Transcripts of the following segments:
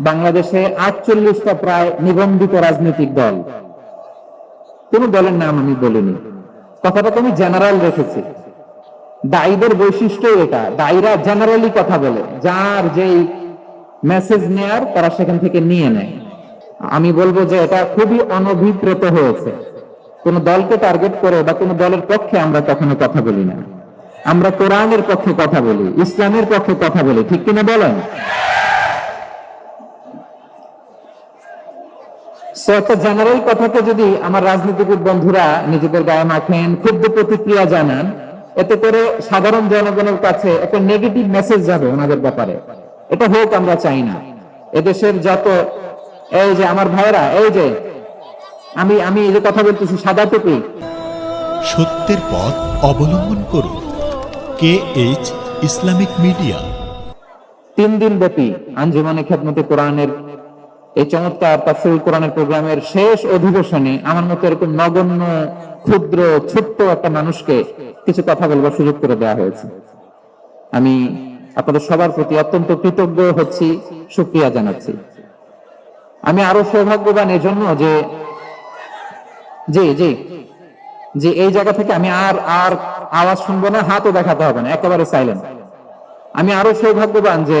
বাংলাদেশে আটচল্লিশটা প্রায় নিবন্ধিত রাজনৈতিক দল। কোন দলের নাম আমি বলিনি। কথাটা তো আমি জেনারেল রেখেছি। দায়ীদের বৈশিষ্ট্য এটা। দায়ীরা জেনারেলি কথা বলে। যার যেই মেসেজ নেয়ার, তারা সেখান থেকে নিয়ে নেয়। আমি বলব যে এটা খুবই অনভিপ্রেত হয়েছে। কোন দলকে টার্গেট করে বা কোন দলের পক্ষে আমরা কখনো কথা বলি না। আমরা কোরআনের পক্ষে কথা বলি, ইসলামের পক্ষে কথা বলি। ঠিক কিনা বলেন? সো একটা জেনারেল কথাকে যদি আমার রাজনীতিবিদ বন্ধুরা নিজেদের গায়ে মাখেন ক্ষুব্ধ প্রতিক্রিয়া জানান এতে করে সাধারণ জনগণের কাছে একটা নেগেটিভ মেসেজ যাবে ওনাদের ব্যাপারে। এটা হোক আমরা চাই না। এদেশের যত এই যে আমার ভাইরা এই যে আমি আমি এই যে কথা বলতেছি সাদা টুপি। সত্যের পথ অবলম্বন করুন। K H Islamic Media. তিন দিন ব্যাপী আঞ্জুমানে খেদমতে কোরআনের এই চমৎকার তাফসিরুল কোরআনের প্রোগ্রামের শেষ অধিবেশনে আমার মতো এরকম নগণ্য, ক্ষুদ্র, ছোট্ট একটা মানুষকে কিছু কথা বলবার সুযোগ করে দেওয়া হয়েছে। আমি আপনাদের সবার প্রতি অত্যন্ত কৃতজ্ঞ হচ্ছি, সুক্রিয়া জানাচ্ছি। আমি আরও সৌভাগ্যবান এজন্য যে, জি জি যে এই জায়গা থেকে আমি আর আর আওয়াজ শুনব না, হাতও দেখাতে হবে না, একেবারে সাইলেন্ট আমি আরও সৌভাগ্যবান যে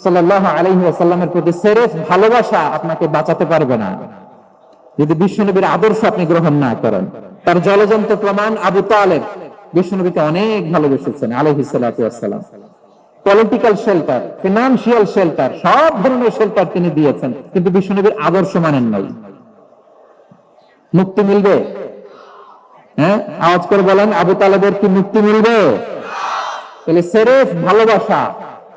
সাল্লাহ প্রতি ভালোবাসা আপনাকে বাঁচাতে পারবে না। যদি বিশ্বনবীর আদর্শ আপনি গ্রহণ না করেন, তার জলজন্ত প্রমাণ আবু তালেব বিশ্বনবীকে অনেক ভালোবেসেছেন পলিটিক্যাল শেল্টার, ফিনান্সিয়াল শেল্টার, সব ধরনের শেল্টার তিনি দিয়েছেন, কিন্তু বিশ্বনবীর আদর্শ মানেন নাই। মুক্তি মিলবে? হ্যাঁ? আওয়াজ করে বলেন, আবু তালেবের কি মুক্তি মিলবে? তাহলে সেরেফ ভালোবাসা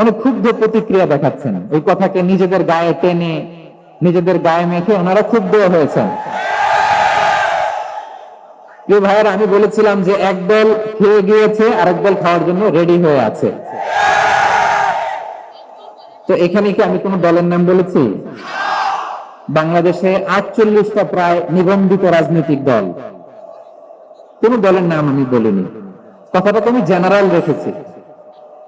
অনেক ক্ষুব্ধ প্রতিক্রিয়া দেখাচ্ছেন। ওই কথাকে নিজেদের গায়ে টেনে, নিজেদের গায়ে মেখে ওনারা ক্ষুব্ধ হয়েছেন। প্রিয় আমি বলেছিলাম যে এক দল খেয়ে গিয়েছে আর এক দল খাওয়ার জন্য রেডি হয়ে আছে। তো এখানে কি আমি কোন দলের নাম বলেছি? বাংলাদেশে আটচল্লিশটা প্রায় নিবন্ধিত রাজনৈতিক দল। কোন দলের নাম আমি বলিনি। কথাটা তো আমি জেনারেল রেখেছি।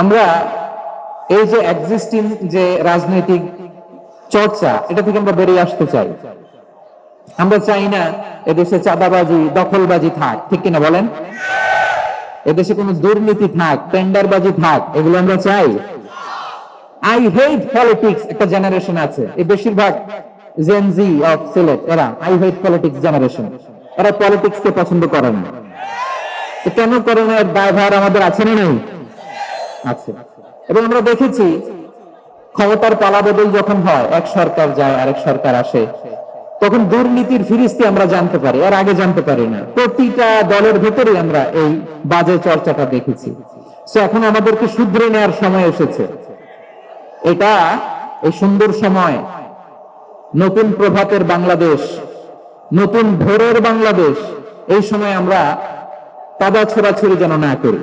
আমরা এই যে এক্সিস্টিং যে রাজনৈতিক চর্চা, এটা থেকে আমরা বেরিয়ে আসতে চাই। আমরা চাই না এদেশে চাঁদাবাজি, দখলবাজি থাক, ঠিক কিনা বলেন? এদেশে কোনো দুর্নীতি থাক, টেন্ডারবাজি থাক, এগুলো আমরা চাই। আই হেট পলিটিক্স একটা জেনারেশন আছে। এই বেশিরভাগ জেনজি অফ সিলেট এরা আই হেট পলিটিক্স জেনারেশন এরা পলিটিক্স কে পছন্দ করে না। কেন করে না দায়ভার আমাদের আছে না নেই? আছে। এবং আমরা দেখেছি ক্ষমতার পালাবদল যখন হয়, এক সরকার যায়, আরেক সরকার আসে, তখন দুর্নীতির ফিরিস্তি আমরা জানতে পারি আর আগে জানতে পারি না। প্রতিটা দলের ভেতরে আমরা এই বাজে চর্চাটা দেখেছি। সো এখন আমাদেরকে শুধরে নেওয়ার সময় এসেছে। এটা এই সুন্দর সময়, নতুন প্রভাতের বাংলাদেশ, নতুন ভোরের বাংলাদেশ, এই সময় আমরা কাদা ছোড়াছুড়ি যেন না করি।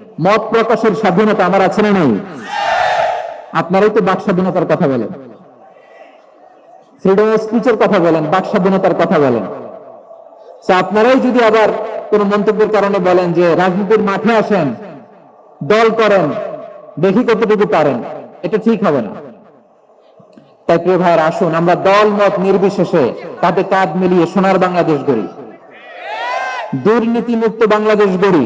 মত প্রকাশের স্বাধীনতা আমার আছে না নেই? আপনারাই তো বাক স্বাধীনতার কথা বলেন। ফ্রিডম অফ স্পিচের কথা বলেন, বাক স্বাধীনতার কথা বলেন। আপনারাই যদি আবার কোন মন্তব্যের কারণে বলেন যে রাজনীতির মাঠে আসেন, দল করেন, দেখি কতটুকু পারেন, এটা ঠিক হবে না। তাই প্রিয় ভাইয়ের, আসুন, আমরা দল, মত নির্বিশেষে কাঁধে কাঁধ মিলিয়ে সোনার বাংলাদেশ গড়ি। দুর্নীতি মুক্ত বাংলাদেশ গড়ি।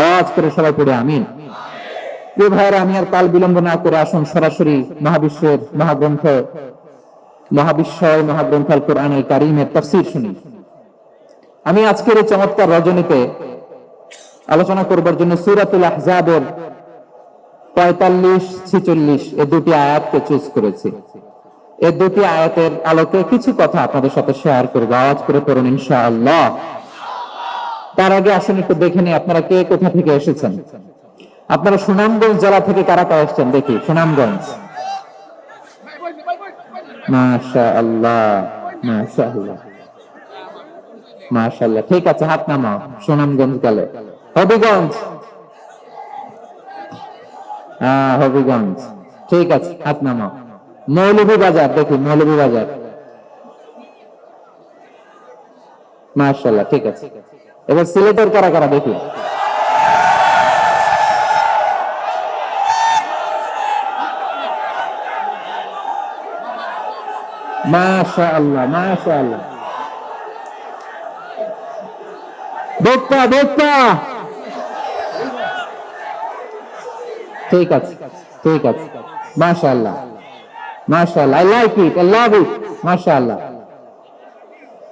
আওয়াজ করে সবাই পড়ে, আমিন। প্রিয় ভাইয়েরা, আমি আর কাল বিলম্ব না করে আসুন সরাসরি মহাবিশ্বের মহাগ্রন্থ, মহাবিশ্বয় মহাগ্রন্থ আল কোরআনুল কারিমের তাফসীর শুনি। আমি আজকের এই চমৎকার রজনীতে আলোচনা করবার জন্য সূরাতুল আহজাবের পঁয়তাল্লিশ ছিচল্লিশ এ দুটি আয়াতকে চুজ করেছি। এ দুটি আয়াতের আলোকে কিছু কথা আপনাদের সাথে শেয়ার করব। আওয়াজ করে পড়ুন, ইনশাআল্লাহ। তার আগে আসেন একটু দেখে নিই আপনারা কে কোথা থেকে এসেছেন। আপনারা সুনামগঞ্জ জেলা থেকে কারা কারা এসেছেন? দেখি, সুনামগঞ্জ। মাশা আল্লাহ মাশা আল্লাহ ঠিক আছে, হাত নামাও, সুনামগঞ্জ হবিগঞ্জ। হ্যাঁ হবিগঞ্জ। ঠিক আছে, হাত নামাও। বাজার দেখি মৌলভী বাজার মাশাআল্লাহ, ঠিক আছে। এবার সিলেটের কারা কারা দেখি মাশা আল্লাহ ঠিক আছে ঠিক আছে। মাশা আল্লাহ I like it I love it মাশা আল্লাহ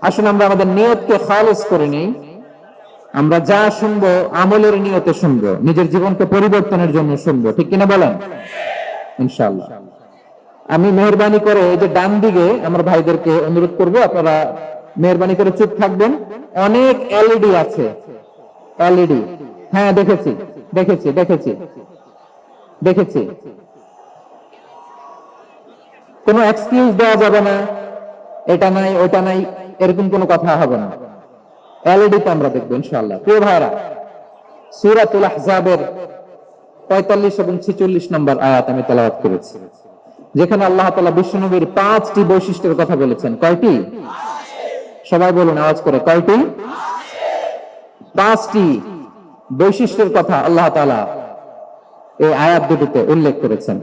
আসলে আমরা আমাদের নিয়তকে খালেজ করে নেই। আমরা যা শুনব, আমলের নিয়তে শুনব, নিজের জীবনকে পরিবর্তনের জন্য শুনব। ঠিক কিনা বলেন? ইনশাআল্লাহ। আমি মেহরবানি করে এই যে ডান দিকে আমার ভাইদেরকে অনুরোধ করব, আপনারা মেহরবানি করে চুপ থাকবেন। অনেক এলইডি আছে। এলইডি। হ্যাঁ দেখেছি দেখেছি দেখেছি দেখেছি। কোনো এক্সকিউজ দেওয়া যাবে না। এটা নাই, ওটা নাই। এরকম কোনো কথা হবে না। এলইডি তে আমরা দেখব, ইনশাআল্লাহ। প্রিয় ভাইরা সূরাতুল আহজাবের পঁয়তাল্লিশ এবং ছিচল্লিশ নম্বর আয়াত আমি তেলাওয়াত করেছি, যেখানে আল্লাহ তাআলা বিশ্বনবীর পাঁচটি বৈশিষ্ট্যের কথা বলেছেন। কয়টি? সবাই বলুন, আওয়াজ করে, কয়টি? পাঁচটি বৈশিষ্ট্যের কথা আল্লাহ তালা এই আয়াত দুটিতে উল্লেখ করেছেন।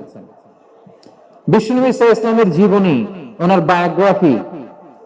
সাল্লাল্লাহু ইসলামের জীবনী, ওনার বায়োগ্রাফি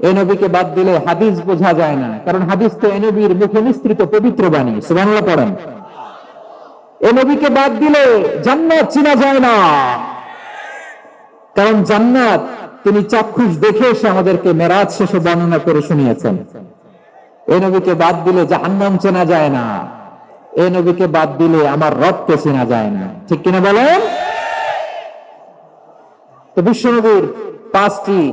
এ বাদ দিলে হাদিস বোঝা যায় না। কারণ হাদিস তো এ মুখে পবিত্র বাণী। পড়েন। বাদ দিলে জান্নাত চিনা যায় না। কারণ জান্নাত, তিনি চাক্ষুষ দেখে এসে আমাদেরকে মেরাজ শেষে বর্ণনা করে শুনিয়েছেন। এ নবীকে বাদ দিলে জাহান্নাম চেনা যায় না। এ নবীকে বাদ দিলে আমার রবকে চেনা যায় না। ঠিক কিনা বলেন? তো বিশ্বনবীর পাঁচটি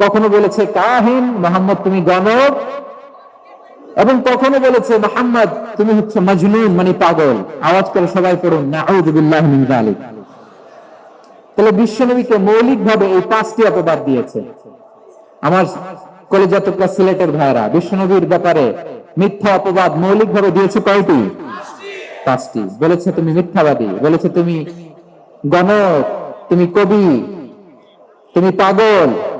কখনো বলেছে, কাহিন, মোহাম্মদ, তুমি গণক। এবং কখনো বলেছে, মোহাম্মদ, তুমি হচ্ছে মজনুন মানে পাগল। আওয়াজ করে সবাই পড়ুন নাউযুবিল্লাহি মিন যালিক। তাহলে বিশ্বনবীকে মৌলিকভাবে এই পাঁচটি অপবাদ দিয়েছে। আমার কলেজাতকা সিলেটের ভাইরা বিশ্বনবীর ব্যাপারে মিথ্যা অপবাদ মৌলিকভাবে দিয়েছে কয়টি? পাঁচটি। বলেছে, তুমি মিথ্যাবাদী। বলেছে, তুমি গণক। তুমি কবি। তুমি পাগল।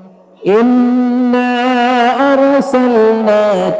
ইন্না আরসালনাকা